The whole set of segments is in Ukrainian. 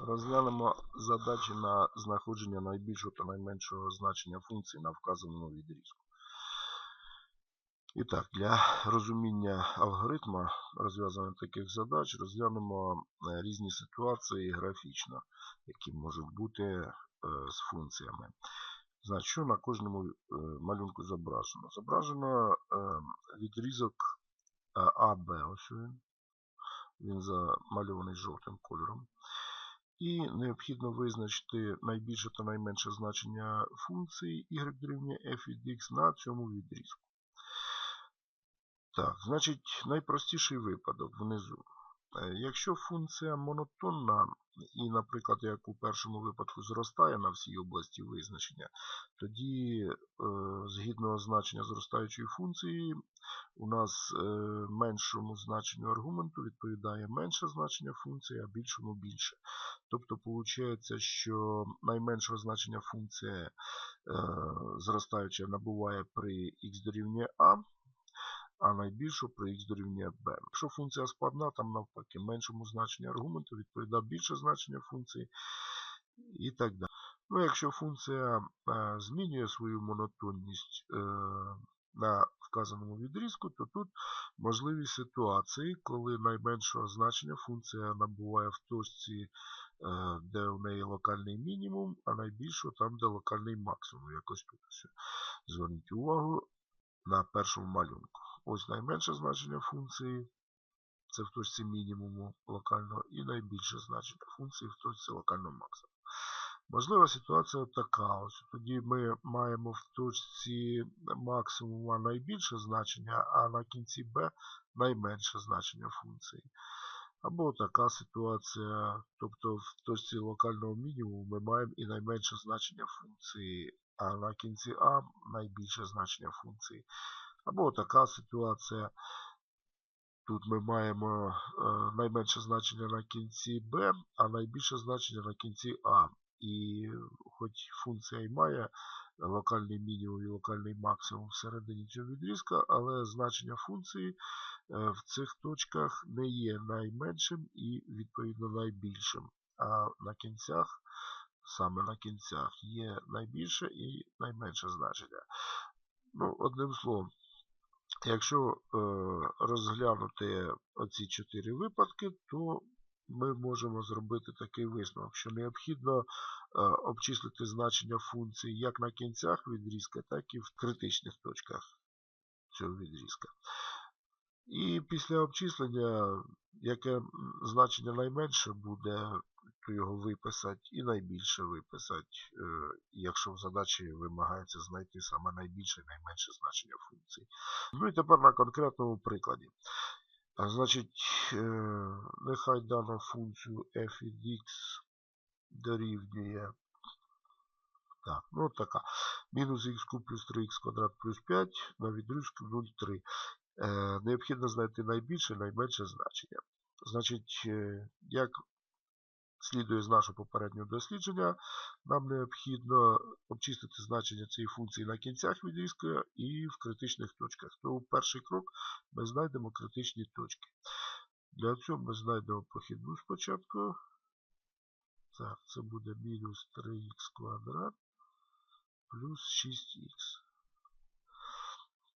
Розглянемо задачі на знаходження найбільшого та найменшого значення функції на вказаному відрізку. І так, для розуміння алгоритму розв'язання таких задач розглянемо е, різні ситуації графічно, які можуть бути е, з функціями. Значить, що на кожному е, малюнку зображено? Зображено відрізок АБ, ось він. Він замальований жовтим кольором. І необхідно визначити найбільше та найменше значення функції y дорівнює f від x на цьому відрізку. Так, значить, найпростіший випадок внизу. Е, Якщо функція монотонна і, наприклад, як у першому випадку зростає на всій області визначення, тоді е, згідно значення зростаючої функції, у нас е, меншому значенню аргументу відповідає менше значення функції, а більшому більше. Тобто, виходить, що найменшого значення функція е, зростаюча набуває при х дорівнює а, а найбільшу при х дорівнює b. Якщо функція складна, там навпаки меншому значенню аргументу відповідає більше значення функції і так далі. Ну, Якщо функція е, змінює свою монотонність е, на вказаному відрізку, то тут можливі ситуації, коли найменшого значення функція набуває в точці, е, де в неї локальний мінімум, а найбільшого там, де локальний максимум. Якось тут ось. Зверніть увагу на першому малюнку. Ось найменше значення функції, це в точці мінімуму локального, і найбільше значення функції в точці локального максимуму. Можлива ситуація така. Ось Тоді ми маємо в точці максимума найбільше значення, а на кінці b найменше значення функції. Або така ситуація, тобто в точці локального мінімуму ми маємо і найменше значення функції, а на кінці А найбільше значення функції. Або така ситуація. Тут ми маємо е, найменше значення на кінці b, а найбільше значення на кінці А. І хоч функція і має локальний мінімум і локальний максимум всередині цього відрізка, але значення функції е, в цих точках не є найменшим і, відповідно, найбільшим. А на кінцях, саме на кінцях, є найбільше і найменше значення. Ну, Одним словом, якщо е, розглянути оці чотири випадки, то ми можемо зробити такий висновок, що необхідно е, обчислити значення функції як на кінцях відрізка, так і в критичних точках цього відрізка. І після обчислення, яке значення найменше буде, то його виписати і найбільше виписати, е, якщо в задачі вимагається знайти саме найбільше і найменше значення функції. Ну і тепер на конкретному прикладі. А, Значить, е, нехай дана функцію f від x дорівнює. Так, ну от така. Мінус х куб плюс 3х квадрат плюс 5 на відрізку 0,3. Е, необхідно знайти найбільше найменше значення. Значить, е, як слідує з нашого попереднього дослідження, нам необхідно обчистити значення цієї функції на кінцях відрізка і в критичних точках. Тому перший крок ми знайдемо критичні точки. Для цього ми знайдемо похідну спочатку. Так, це буде мінус 3х квадрат плюс 6х.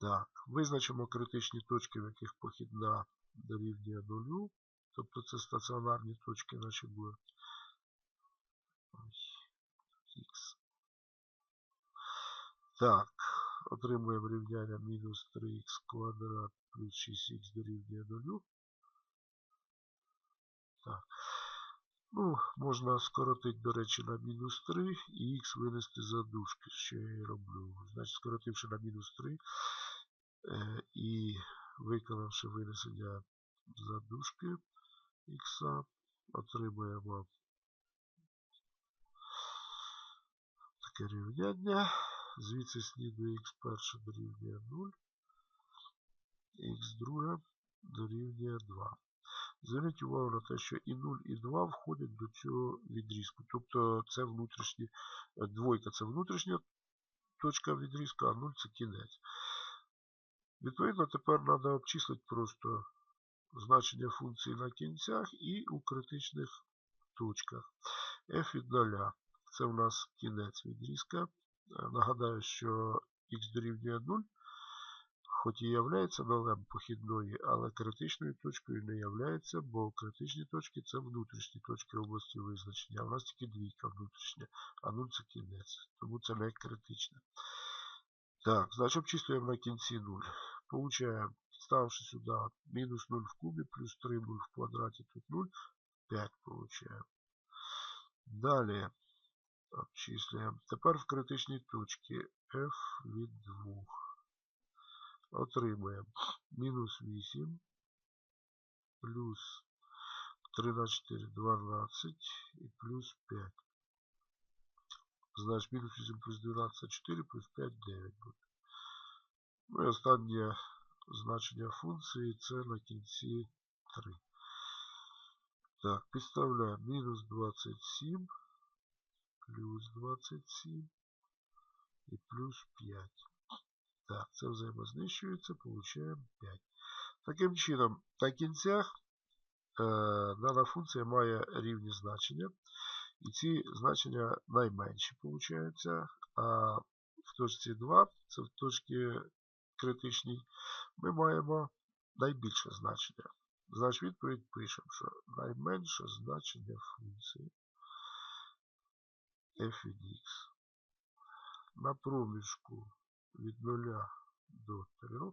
Так, визначимо критичні точки, в яких похідна дорівнює нулю. Тобто це стаціонарні точки наші будуть. Х. Так, отримуємо рівняння мінус 3х квадрат плюс 6х дорівнює 0. Так. Ну, можна скоротити, до речі, на мінус 3 і х винести за дужки, що я і роблю. Значить, скоротивши на мінус 3 е, і виконавши винесення за дужки х, отримуємо таке рівняння. Звідси слідує х перше дорівнює 0, х друге дорівнює 2. Зверніть увагу на те, що і 0, і 2 входять до цього відрізку. Тобто це внутрішні, двойка це внутрішня точка відрізка, а 0 це кінець. Відповідно, тепер треба обчислити просто значення функції на кінцях і у критичних точках f від 0 це у нас кінець відрізка. Е, Нагадаю, що x дорівнює 0, хоч і являється нолем похідної, але критичною точкою не являється, бо критичні точки це внутрішні точки області визначення. А у нас тільки двійка внутрішня, а 0 це кінець, тому це не критичне. Так, значить обчислюємо на кінці 0. Получаємо, ставши сюди мінус 0 в кубі, плюс 3 0 в квадраті, тут 0, 5 получаємо. Далі обчислюємо. Тепер в критичній точці f від 2. Отримуємо мінус 8 плюс 3 на 4 12 і плюс 5. Значить, мінус 8 плюс 12 4 плюс 5 9 буде. Ну і останнє значення функції це на кінці 3. Так, підставляємо мінус 27 плюс 27 і плюс 5. Так, це взаємознищується, получаємо 5. Таким чином, на кінцях е, дана функція має рівні значення. І ці значення найменші, виходить. А в точці 2, це в точці критичній, ми маємо найбільше значення. Значить, відповідь пишемо, що найменше значення функції f від x на проміжку від 0 до 3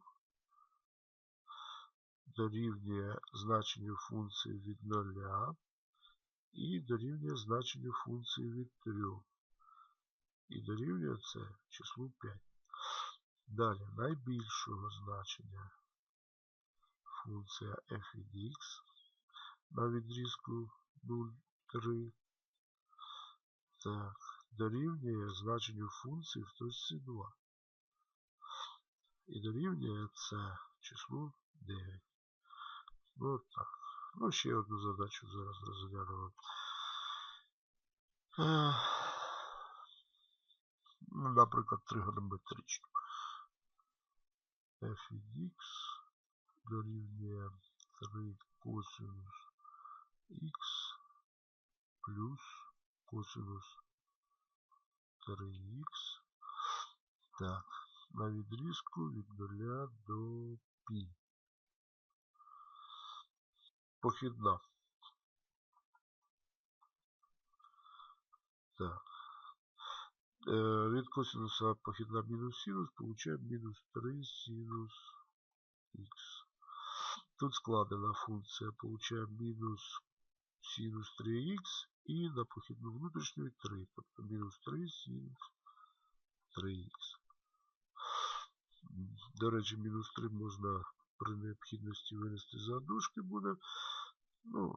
дорівнює значенню функції від 0 і дорівнює значенню функції від 3. І дорівнює це числу 5. Далі найбільшого значення функція f від x на відрізку 0,3 так, дорівнює значенню функції в точці 2. І дорівнює це числу 9. Ну так. Ну, ще одну задачу зараз розглянемо. Ну, наприклад, тригонометричну. F x дорівнює 3 косинус x плюс косинус 3х. Так, на відрізку від 0 до π. Похідна. Так. Від косинуса похідна мінус синус, получаємо мінус 3 синус х. Тут складена функція, получаємо мінус синус 3х і на похідну внутрішню 3, тобто мінус 3 синус 3х. До речі, мінус 3 можна при необхідності винести за дужки буде. Ну,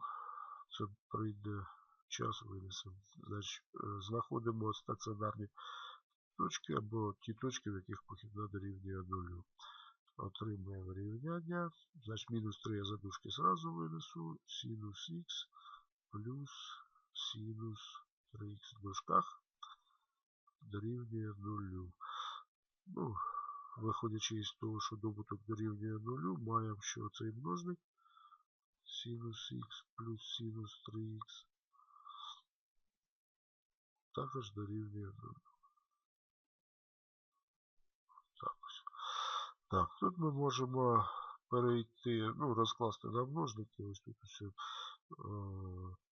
це прийде час винесемо. Значить, знаходимо стаціонарні точки або ті точки, в яких похідна дорівнює 0. Отримуємо рівняння. Значить, мінус 3 я за дужки зразу винесу. Синус х плюс синус 3х в дужках дорівнює 0. Ну, Виходячи із того, що добуток дорівнює 0, маємо, що цей множник синус х плюс синус 3х також дорівнює 0. Так, так, тут ми можемо перейти, ну, розкласти на множники, ось тут все, е,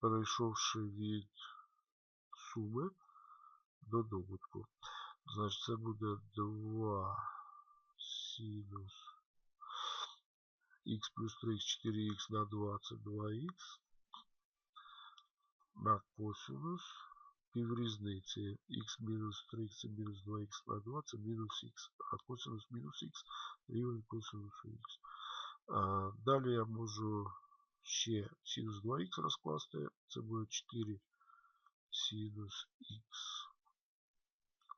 перейшовши від суми до добутку. Значить, це буде 2 синус х плюс 3 4х на 2 це 2х на косинус піврізниці х мінус 3 це мінус 2х на 2 це мінус х, а косинус мінус х рівень косинусу х. Далі я можу ще синус 2х розкласти, це буде 4 синус х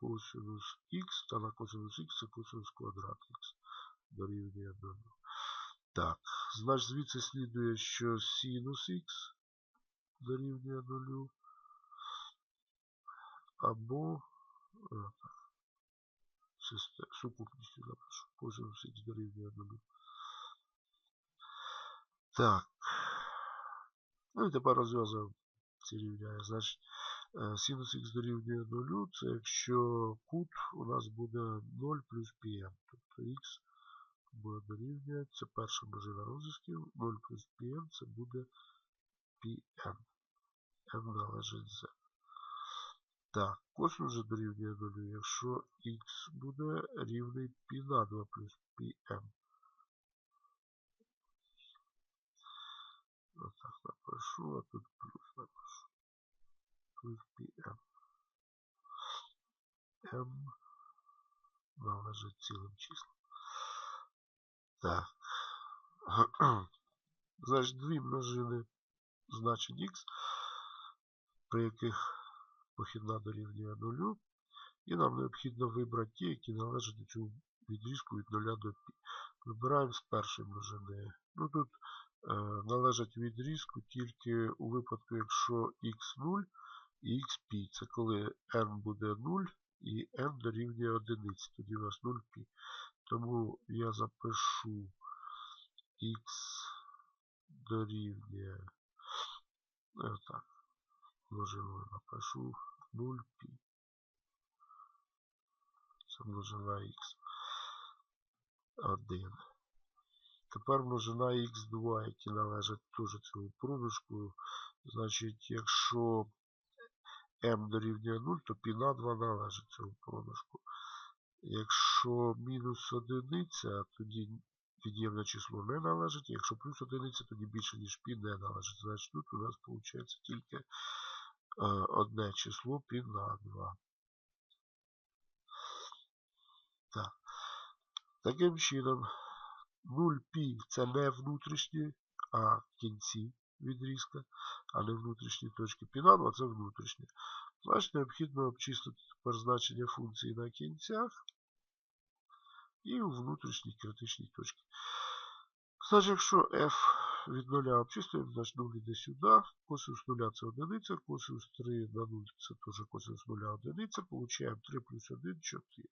косинус х, та на косинус х це косинус квадрат х дорівнює 1. Так, значить звідси слідує, що синус х дорівнює 0. Або сукупністю запишу. Косинус х дорівнює 0. Так. Ну і тепер розв'язуємо Це рівняє. Значить, е, синус х дорівнює 0, це якщо кут у нас буде 0 плюс πm. Тобто х буде дорівнює, це перша множина розв'язків, 0 плюс πm це буде πm. m належить z. Так, косинус вже дорівнює 0, якщо х буде рівний π на 2 плюс πm. Отак напишу, а тут плюс напишу. Плюс πm. m належить цілим числам. Так. Значить, дві множини значень х, при яких похідна дорівнює нулю, і нам необхідно вибрати ті, які належать до цього відрізку від 0 до пі. Вибираємо з першої множини. Ну, Тут е, належать відрізку тільки у випадку, якщо x0 і xπі. Це коли n буде 0 і n дорівнює 1. Тоді у нас 0π. Тому я запишу x дорівнює. Е, так, множиною напишу 0π. Це множина х 1. Тепер множина х2, які належать теж цьому проміжку. Значить, якщо m дорівнює 0, то π на 2 належить цьому проміжку. Якщо мінус одиниця, тоді від'ємне число не належить. Якщо плюс одиниця, тоді більше, ніж π не належить. Значить тут у нас виходить тільки е, одне число під на 2. Так. Таким чином, 0π це не внутрішні, а кінці відрізка, а не внутрішні точки пі на 2 це внутрішні. Значить, необхідно обчистити тепер значення функції на кінцях і у внутрішній критичній точці. Значить, якщо f від 0 обчислюємо, значить 0 йде сюди, косинус 0 це одиниця, косинус 3 на 0 це теж косинус 0 одиниця, получаємо 3 плюс 1 4.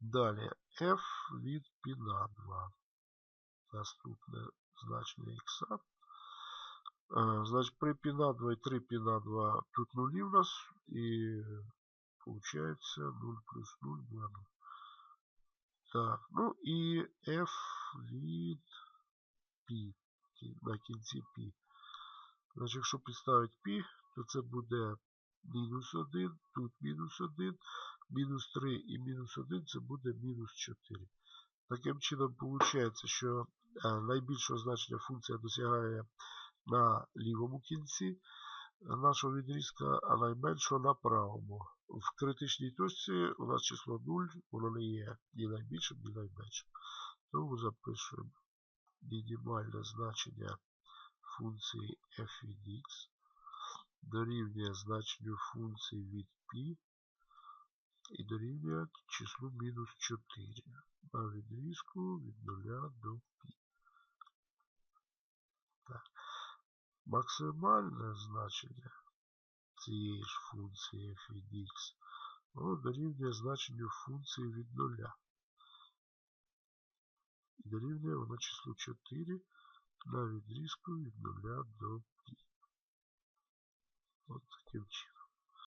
Далі f від π на 2. Наступне значення х. Значить, при π на 2 і 3 π на 2 тут нулі у нас. І получається 0 плюс 0 буде 0. Так, ну і f від пі. На кінці пі. Значить, Якщо підставити пі, то це буде мінус 1, тут мінус 1, мінус 3 і мінус 1 це буде мінус 4. Таким чином, виходить, що е, найбільшого значення функція досягає на лівому кінці е, нашого відрізка, а найменшого на правому. В критичній точці у нас число 0, воно не є ні найбільшим, ні найменшим. Тому запишуємо мінімальне значення функції f від x дорівнює значенню функції від π і дорівнює числу мінус 4 на відрізку від 0 до π. Так. Максимальне значення цієї ж функції f від x дорівнює значенню функції від 0. І дорівнює воно числу 4 на відрізку від 0 до π. От таким чином.